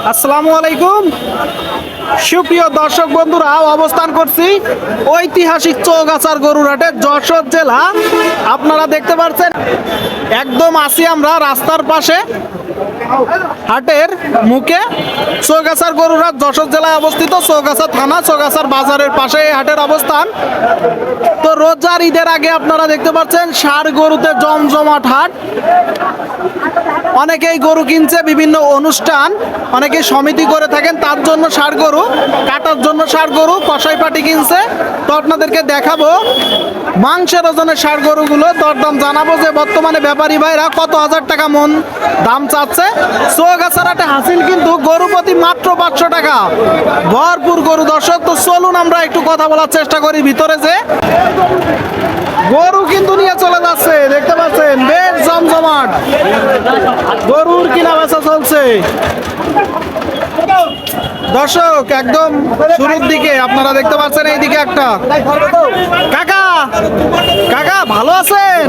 আসসালামু আলাইকুম। সুপ্রিয় দর্শক বন্ধুরা, অবস্থান করছি ঐতিহাসিক চৌগাছার গরুরহাটে যশোর জেলা। আপনারা দেখতে পাচ্ছেন, একদম আসি আমরা রাস্তার পাশে। হাটের মুখে চৌগাছার গরুরহাট যশোর জেলায় অবস্থিত, চৌগাছা থানা, চৌগাছার বাজারের পাশে এই হাটের অবস্থান। তো রোজার ঈদের আগে আপনারা দেখতে পাচ্ছেন, ষাড় গরুতে জমজমাট হাট। অনেকেই গরু কিনছে বিভিন্ন অনুষ্ঠান অনেকে সমিতি করে থাকেন, তার জন্য ষাড় গরু, কাটার জন্য ষাড় গরু কষাই পাটি কিনছে। তো আপনাদেরকে দেখাবো, মাংসের ওজনের ষাড় গরুগুলো, দরদাম জানাব যে বর্তমানে ব্যাপারী ভাইরা কত হাজার টাকা মন দাম চাচ্ছে। চৌগাছারাটে হাসিল কিন্তু গরু প্রতি মাত্র পাঁচশো টাকা। ভরপুর গরু দর্শক, তো চলুন আমরা একটু কথা বলার চেষ্টা করি ভিতরে যে গরু কিন্তু নিয়ে চলে যাচ্ছে, দেখতে পাচ্ছেন, বেশ জমজমাট। গরুর কিনা বেচা চলছে। দর্শক একদম শুরুর দিকে আপনারা দেখতে পাচ্ছেন এইদিকে একটা। কাকা কাকা ভালো আছেন?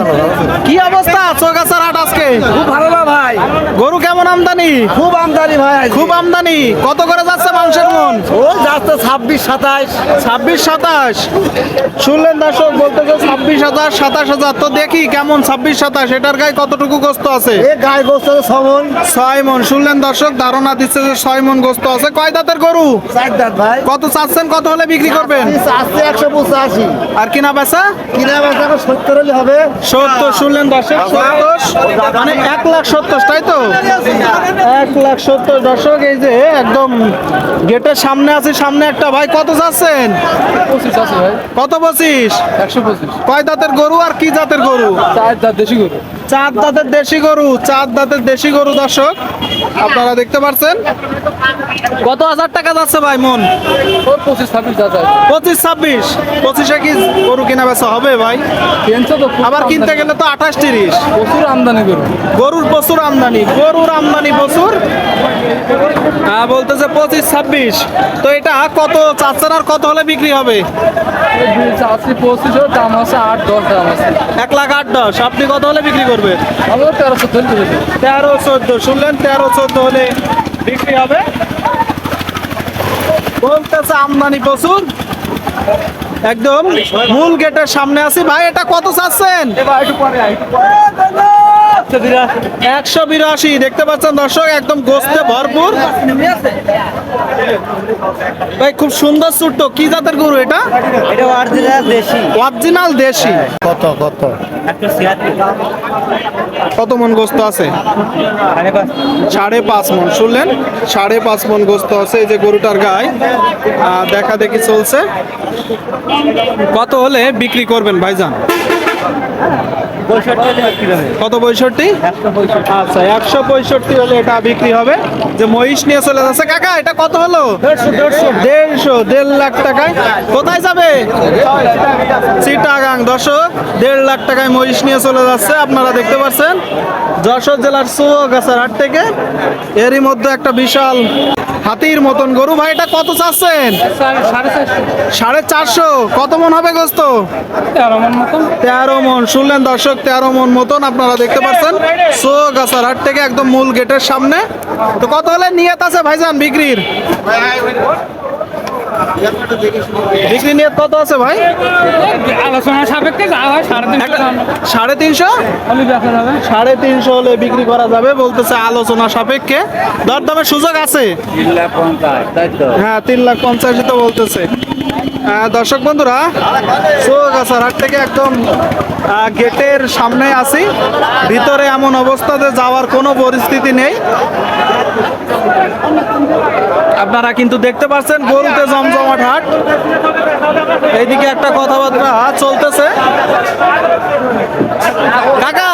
কি অবস্থা? চৌগাছার হাট আজকে? খুব ভালো না ভাই? গরু কেমন আমদানি? খুব আমদানি ভাই খুব আমদানি। কত করে যাচ্ছে মাংসের মন? ও যাচ্ছে ছাব্বিশ সাতাইশ ছাব্বিশ সাতাশ। শুনলেন দর্শক বলতে যে ছাব্বিশ হাজার সাতাশ হাজার। তো দেখি কেমন ছাব্বিশ সাতাশ? এটার গায়ে কতটুকু গোস্ত আছে? গায়ে গোস্ত সমন ছয় মন। শুনলেন দর্শক ধারণা দিচ্ছে যে ছয় মন গোস্ত আছে। কয় দাঁতের গরু? চার দাঁত ভাই। কত চাচ্ছেন? কত হলে বিক্রি করবেন? আসছে একশো পঁচাশি। আর কিনা বেচা? কিনা বেচা সত্তর হলে হবে। সত্তর শুনলেন দর্শক সত্তর। মানে এক লাখ সত্তর তাই তো? এক লাখ সত্তর দর্শক এই যে একদম গেটের সামনে আছে সামনে একটা। ভাই কত যাচ্ছেন পঁচিশ আছে ভাই। কত পঁচিশ? একশো পঁচিশ। কয় দাঁতের গরু আর কি জাতের গরু? চার দাঁত দেশি গরু। চার দাঁতের দেশি গরু চার দাঁতের দেশি গরু দর্শক আপনারা দেখতে পাচ্ছেন কত হাজার টাকা যাচ্ছে ভাই মন? পঁচিশ ছাব্বিশ পঁচিশ ছাব্বিশ। পঁচিশে কি গরু কিনা বেচা হবে ভাই? আবার কিনতে গেলে তো আঠাশ তিরিশ। প্রচুর আমদানি গরু। গরুর প্রচুর আমদানি গরুর আমদানি প্রচুর। হ্যাঁ বলতেছে পঁচিশ ছাব্বিশ। তো এটা কত চাচ্ছেন আর কত হলে বিক্রি হবে? পঁচিশ ওর দাম আছে আট দশ দাম আছে। এক লাখ আট দশ। আপনি কত হলে বিক্রি করবেন তেরো চোদ্দ শুনলেন? তেরো চোদ্দ হলে বিক্রি হবে। বলতেছে আমদানি প্রচুর। একদম মূল গেটের সামনে আছি। ভাই এটা কত চাচ্ছেন? একশো বিরাশি। দেখতে পাচ্ছেন দর্শক? একদম গোস্তে ভরপুর। ভাই খুব সুন্দর ছোট্ট কি জাতের গরু এটা? এটা অরিজিনাল দেশি। অরিজিনাল দেশি। কত কত? কত মন গোস্ত আছে? সাড়ে পাঁচ। মন। শুনলেন? সাড়ে পাঁচ মন গোস্ত আছে এই যে গরুটার গায়ে। দেখা দেখি চলছে। কত হলে বিক্রি করবেন ভাইজান? কত পঁয়ষট্টি? আচ্ছা একশো পঁয়ষট্টি হলে এটা বিক্রি হবে। যে মহিষ নিয়ে চলে যাচ্ছে কাকা এটা কত হলো? দেড়শো দেড় লাখ টাকায়। কোথায় যাবে? চিটাগাং। দর্শক দেড় লাখ টাকায় মহিষ নিয়ে চলে যাচ্ছে আপনারা দেখতে পাচ্ছেন। যশোর জেলার চুয়াগাছার হাট থেকে। এরই মধ্যে একটা বিশাল হাতির মতন গরু ভাই এটা কত চাচ্ছেন? সাড়ে চারশো। কত মন হবে গোস্ত? মন তেরো মন। শুনলেন দর্শক তেরো মন মতন আপনারা দেখতে পাচ্ছেন। সো গাছার হাট থেকে একদম মূল গেটের সামনে। তো কত হলে নিয়ত আছে ভাইজান বিক্রির? বিক্রি নিয়ত কত আছে ভাই? আলোচনা সাপেক্ষে যা হয় সাড়ে তিনশো সাড়ে তিনশো? সাড়ে তিনশো হলে বিক্রি করা যাবে বলতেছে আলোচনা সাপেক্ষে। দরদামের সুযোগ আছে? হ্যাঁ তিন লাখ পঞ্চাশে তো বলতেছে। দর্শক বন্ধুরা চৌগাছার হাট থেকে একদম গেটের সামনে আছি। ভিতরে এমন অবস্থাতে যাওয়ার কোনো পরিস্থিতি নেই। আপনারা কিন্তু দেখতে পাচ্ছেন গরুতে জমজমাট হাট। এইদিকে একটা কথাবার্তা চলতেছে। কাকা!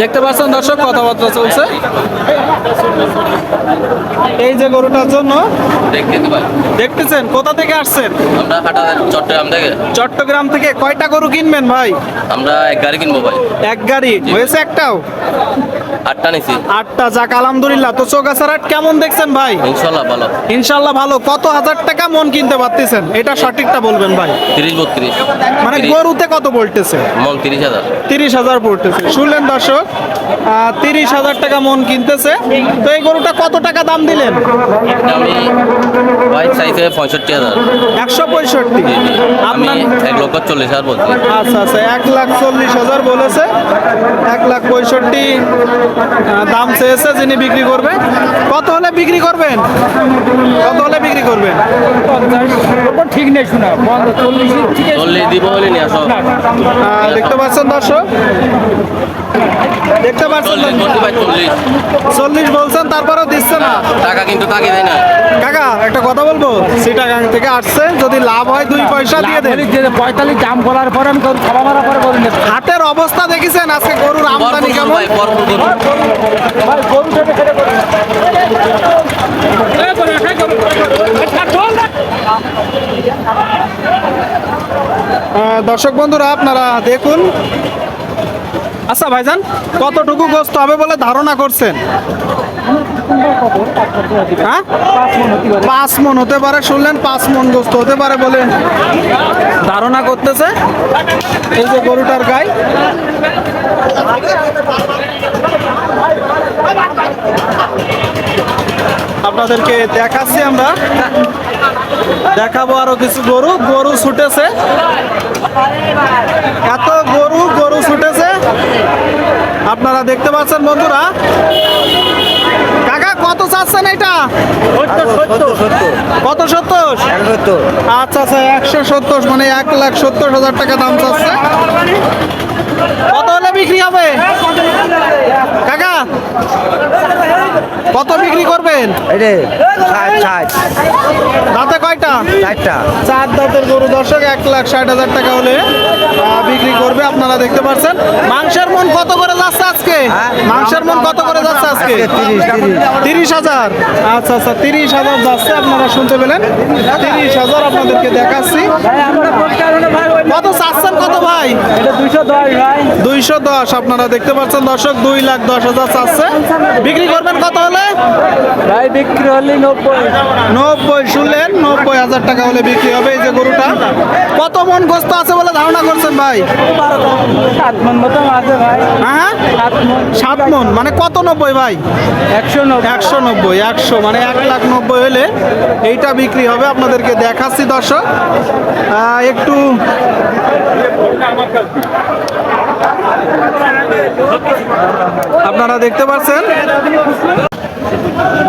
দেখতে পাচ্ছেন দর্শক কথাবার্তা চলছে। এই যে গরুটার জন্য দেখতেছেন কোথা থেকে আসছেন? চট্টগ্রাম থেকে। চট্টগ্রাম থেকে কয়টা গরু কিনবেন ভাই? আমরা এক গাড়ি কিনবো ভাই। এক গাড়ি হয়েছে একটাও? আটটা নিছি। আটটা যাক আলহামদুলিল্লাহ। তো চৌগাছার হাট কেমন দেখছেন ভাই? ইনশাল্লাহ ভালো। ইনশাল্লাহ ভালো। কত হাজার টাকা মন কিনতে পারতেছেন? এটা সঠিকটা বলবেন ভাই। তিরিশ বত্রিশ। মানে গরুতে কত বলতেছে? মন তিরিশ হাজার। তিরিশ হাজার পড়তেছে। শুনলেন দর্শক তিরিশ হাজার টাকা মন কিনতেছে। তো এই গরুটা কত টাকা দাম দিলেন? আমি বাইক চাইছে পঁয়ষট্টি হাজার। একশো পঁয়ষট্টি। আমি এক লক্ষ চল্লিশ হাজার বলছি। আচ্ছা আচ্ছা। এক লাখ চল্লিশ হাজার বলেছে। এক লাখ পঁয়ষট্টি। দাম চেয়েছে যিনি বিক্রি করবে। কত হলে বিক্রি করবেন? কত হলে বিক্রি করবেন? ঠিক নেই শোনা। দেখতে পাচ্ছেন দর্শক? দেখতে পাচ্ছেন চল্লিশ বলছেন তারপরেও দিচ্ছে না। টাকা কিন্তু তাকে দেয় না? কাকা একটা কথা বলব? সিটাগাং থেকে আসছে যদি লাভ হয় দুই পয়সা দিয়ে দেন। পঁয়তাল্লিশ দাম বলার পরে আমি খাওয়া মারা পরে হাটের অবস্থা দেখেছেন? আজকে গরুর আমদানি কেমন? দর্শক বন্ধুরা, আপনারা দেখুন। আচ্ছা ভাইজান, কতটুকু গোস্ত হবে বলে ধারণা করছেন? হ্যাঁ? পাঁচ মন হতে পারে, শুনলেন, পাঁচ মন গোস্ত হতে পারে বলে ধারণা করতেছে। এই যে গরুটার গাই। আপনাদেরকে দেখাচ্ছি আমরা। দেখাবো আরও কিছু গরু। গরু ছুটেছে। এত গরু গরু ছুটেছে। আপনারা দেখতে পাচ্ছেন বন্ধুরা। কত চাচ্ছেন কত আচ্ছা আচ্ছা একশো সত্তর মানে এক লাখ সত্তর হাজার টাকা দাম চাচ্ছে। কত হলে বিক্রি হবে? কাকা কত বিক্রি করবেন? দাঁতে কয়টা? ষাটটা চার দাঁতের গরু দর্শক এক লাখ ষাট হাজার টাকা হলে বিক্রি করবে আপনারা দেখতে পাচ্ছেন। মাংসের মন কত করে যাচ্ছে আজকে? হ্যাঁ? মাংসের মন কত করে যাচ্ছে আজকে। তিরিশ হাজার। আচ্ছা আচ্ছা তিরিশ হাজার যাচ্ছে আপনারা শুনতে পেলেন। তিরিশ হাজার আপনাদেরকে দেখাচ্ছি। কত চাচ্ছেন? কত ভাই? এটা দুইশো দশ ভাই। দুইশো দশ আপনারা দেখতে পাচ্ছেন দর্শক দুই লাখ দশ হাজার চাচ্ছে। বিক্রি করবেন কত হলে? ভাই বিক্রি হলে নব্বই। নব্বই শুনলেন নব্বই হাজার টাকা হলে বিক্রি হবে এই যে গরুটা। কত মন গোস্ত আছে বলে ধারণা করছেন ভাই? সাত মন মতো আছে ভাই। হ্যাঁ সাত মন। মানে কত নব্বই ভাই? একশো নব্বই। একশো নব্বই একশো মানে এক লাখ নব্বই হলে এইটা বিক্রি হবে। আপনাদেরকে দেখাচ্ছি দর্শক। একটু আপনারা দেখতে পাচ্ছেন?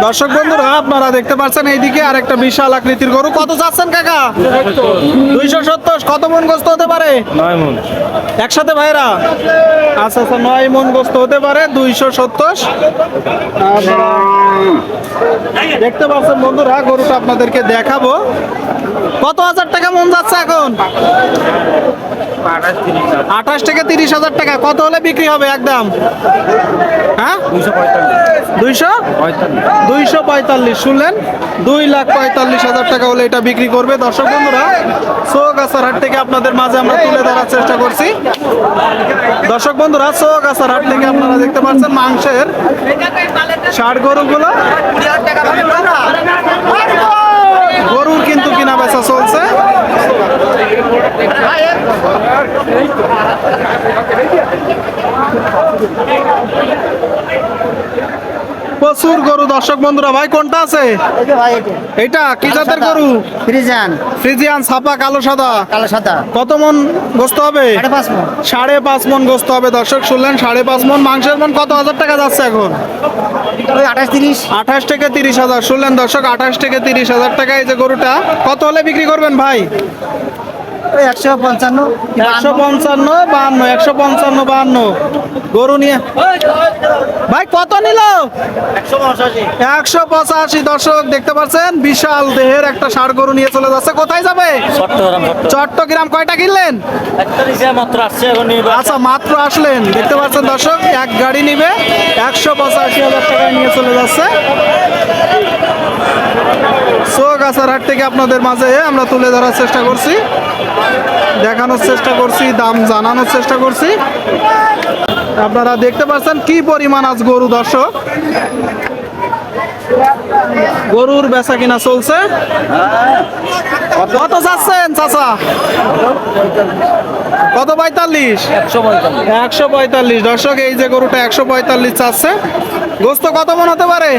দর্শক বন্ধুরা, আপনারা দেখতে পাচ্ছেন এইদিকে আরেকটা বিশাল আকৃতির গরু। কত চাচ্ছেন কাকা? দুইশো সত্তর। কত মন গোস্ত হতে পারে? নয় মন। একসাথে ভাইরা? আচ্ছা আচ্ছা নয় মন গোস্ত হতে পারে, দুইশো সত্তর। দেখতে পাচ্ছেন বন্ধুরা, গরুটা আপনাদেরকে দেখাবো। কত হাজার টাকা মন যাচ্ছে এখন? আঠাশ থেকে তিরিশ হাজার টাকা। কত হলে বিক্রি হবে একদম? হ্যাঁ? দুইশো? দুইশো পঁয়তাল্লিশ। শুনলেন? দুই লাখ পঁয়তাল্লিশ হাজার টাকা হলে এটা বিক্রি করবে। দর্শক বন্ধুরা, সোগাছার হাট থেকে আপনাদের মাঝে আমরা তুলে ধরার চেষ্টা করছি। দর্শক বন্ধুরা, সোগাছার হাট থেকে আপনারা দেখতে পাচ্ছেন মাংসের ষাট গরুগুলো। গরুর কিন্তু কিনা বেচা চলছে। প্রচুর গরু দর্শক বন্ধুরা ভাই কোনটা আছে? এটা কি জাতের গরু? ফ্রিজিয়ান। ফ্রিজিয়ান ছাপা কালো সাদা? কালো সাদা। কত মন গোস্ত হবে? সাড়ে পাঁচ মন। সাড়ে পাঁচ মন গোস্ত হবে দর্শক শুনলেন সাড়ে পাঁচ মন। মাংসের মন কত হাজার টাকা যাচ্ছে এখন? আঠাশ থেকে তিরিশ হাজার। শুনলেন দর্শক আঠাশ থেকে তিরিশ হাজার টাকা এই যে গরুটা। কত হলে বিক্রি করবেন ভাই? একশো পঞ্চান্ন। একশো পঞ্চান্ন বাহান্ন একশো পঞ্চান্ন বাহান্ন। গরু নিয়ে। ভাই কত নিল? একশো পঁচাশি। দর্শক দেখতে পাচ্ছেন? বিশাল দেহের একটা ষাড় গরু নিয়ে চলে যাচ্ছে। কোথায় যাবে? চট্টগ্রাম চট্টগ্রাম। কয়টা কিনলেন? আচ্ছা মাত্র আসলেন। দেখতে পাচ্ছেন দর্শক এক গাড়ি নিবে। একশো পঁচাশি হাজার টাকায় নিয়ে চলে যাচ্ছে। সোগাছার হাট থেকে আপনাদের মাঝে আমরা তুলে ধরার চেষ্টা করছি। দেখানোর চেষ্টা করছি, দাম জানানোর চেষ্টা করছি। আপনারা দেখতে পাচ্ছেন কি পরিমাণ আজ গরু দর্শক। গরুর বেচা কিনা চলছে? কত চাচ্ছেন চাচা? কত পঁয়তাল্লিশ? একশো পঁয়তাল্লিশ। দর্শক এই যে গরুটা একশো পঁয়তাল্লিশ চাচ্ছে। গোস্ত কত মন হতে পারে?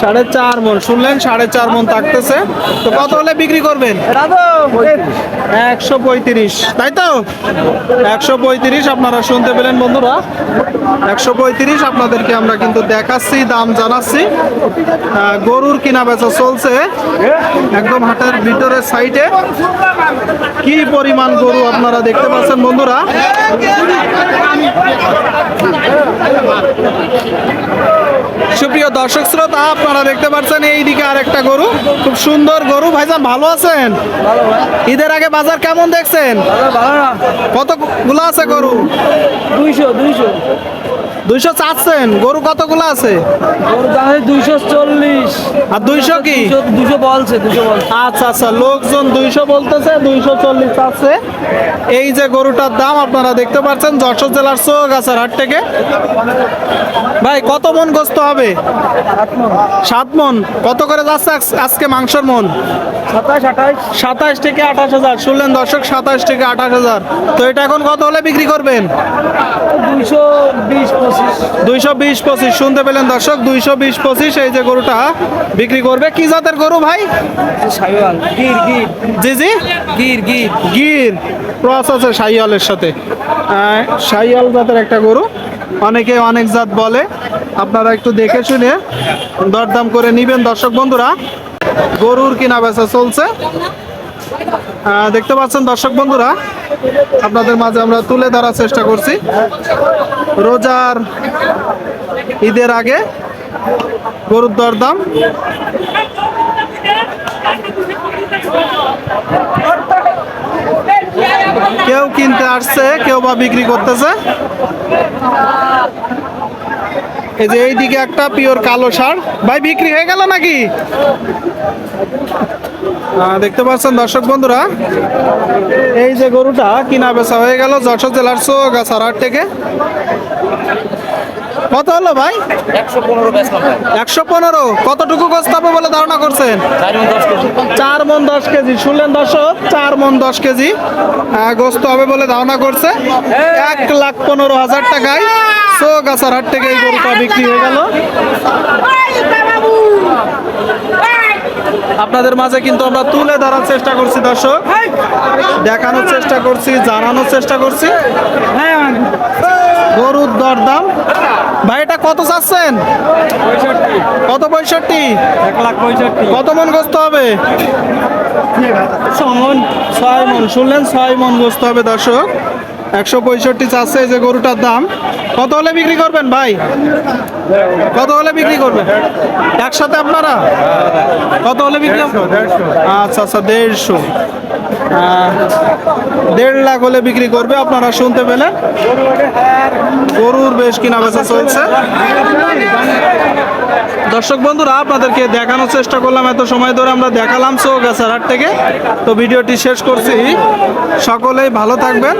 সাড়ে চার মন। শুনলেন সাড়ে চার মন থাকতেছে। তো কত হলে বিক্রি করবেন? একশো পঁয়ত্রিশ। তাই তো? একশো পঁয়ত্রিশ আপনারা শুনতে পেলেন বন্ধুরা। একশো পঁয়ত্রিশ আপনাদেরকে আমরা কিন্তু দেখাচ্ছি দাম জানাচ্ছি। গরুর কিনা বেচা চলছে একদম হাটের ভিতরের সাইডে। কি পরিমাণ গরু আপনারা দেখতে পাচ্ছেন বন্ধুরা? সুপ্রিয় দর্শক শ্রোতা আপনারা দেখতে পাচ্ছেন এইদিকে আরেকটা গরু। খুব সুন্দর গরু। ভাইজান ভালো আছেন? ঈদের আগে বাজার কেমন দেখছেন? কতগুলো আছে গরু? দুইশো দুইশো। দুইশো চাচ্ছেন? গরু কতগুলো আছে? ওর দাম দুইশো চল্লিশ। আর দুইশো কি? দুশো বলছে দুশো বলছে। আচ্ছা আচ্ছা লোকজন দুইশো বলতেছে দুইশো চল্লিশ আছে। এই যে গরুটার দাম আপনারা দেখতে পাচ্ছেন যশোর জেলার চৌগাছার হাট থেকে। ভাই কত মন গোস্ত হবে? সাত মন। কত করে যাচ্ছে আজকে মাংসের মন? সাতাশ আঠাশ। সাতাশ থেকে আঠাশ হাজার। শুনলেন দর্শক সাতাশ থেকে আঠাশ হাজার। তো এটা এখন কত হলে বিক্রি করবেন? দুইশো বিশ দুইশো বিশ পঁচিশ শুনতে পেলেন দর্শক দুইশো বিশ পঁচিশ এই যে গরুটা বিক্রি করবে। কি জাতের গরু ভাই? গির গির। জি জি। গির গির। গির ক্রস আছে সাইয়ালের সাথে। সাইয়াল জাতের একটা গরু। অনেকে অনেক জাত বলে। আপনারা একটু দেখে শুনে দরদাম করে নিবেন দর্শক বন্ধুরা। গরুর কিনা বেচা চলছে দেখতে পাচ্ছেন দর্শক বন্ধুরা আপনাদের মাঝে আমরা তুলে ধরার চেষ্টা করছি। রোজার ঈদের আগে গরুর দরদাম। কেউ কিনতে আসছে, কেউ বা বিক্রি করতেছে। এই যে এইদিকে একটা পিওর কালো সার। ভাই, বিক্রি হয়ে গেল নাকি? দেখতে পাচ্ছেন দর্শক বন্ধুরা এই যে গরুটা কিনা বেচা হয়ে গেল যশোর জেলার চৌগাছার হাট থেকে। কত হলো ভাই? একশো পনেরো কতটুকু গোস্ত হবে বলে ধারণা করছেন? চার মন দশ কেজি। শুনলেন দর্শক? চার মন দশ কেজি গোস্ত হবে বলে ধারণা করছে। এক লাখ পনেরো হাজার টাকায় চৌগাছার হাট থেকে এই গরুটা বিক্রি হয়ে গেল। আপনাদের মাঝে কিন্তু আমরা তুলে ধরার চেষ্টা করছি দর্শক। দেখানোর চেষ্টা করছি জানানোর চেষ্টা করছি। গরুর দরদাম। ভাই এটা কত চাচ্ছেন? কত পঁয়ষট্টি? এক লাখ পঁয়ষট্টি কত মন গোস্ত হবে? ছয় মন শুনলেন ছয় মন গোস্ত হবে দর্শক। একশো পঁয়ষট্টি চাচ্ছে এই যে গরুটার দাম। কত হলে বিক্রি করবেন ভাই? কত হলে বিক্রি করবেন? একসাথে আপনারা? কত হলে বিক্রি আচ্ছা আচ্ছা দেড়শো। দেড় লাখ হলে বিক্রি করবে আপনারা শুনতে পেলেন গরুর বেশ কিনা বেচা চলছে। দর্শক বন্ধুরা আপনাদেরকে দেখানোর চেষ্টা করলাম এত সময় ধরে আমরা দেখালাম চৌগাছার হাট থেকে। তো ভিডিওটি শেষ করছি। সকলেই ভালো থাকবেন।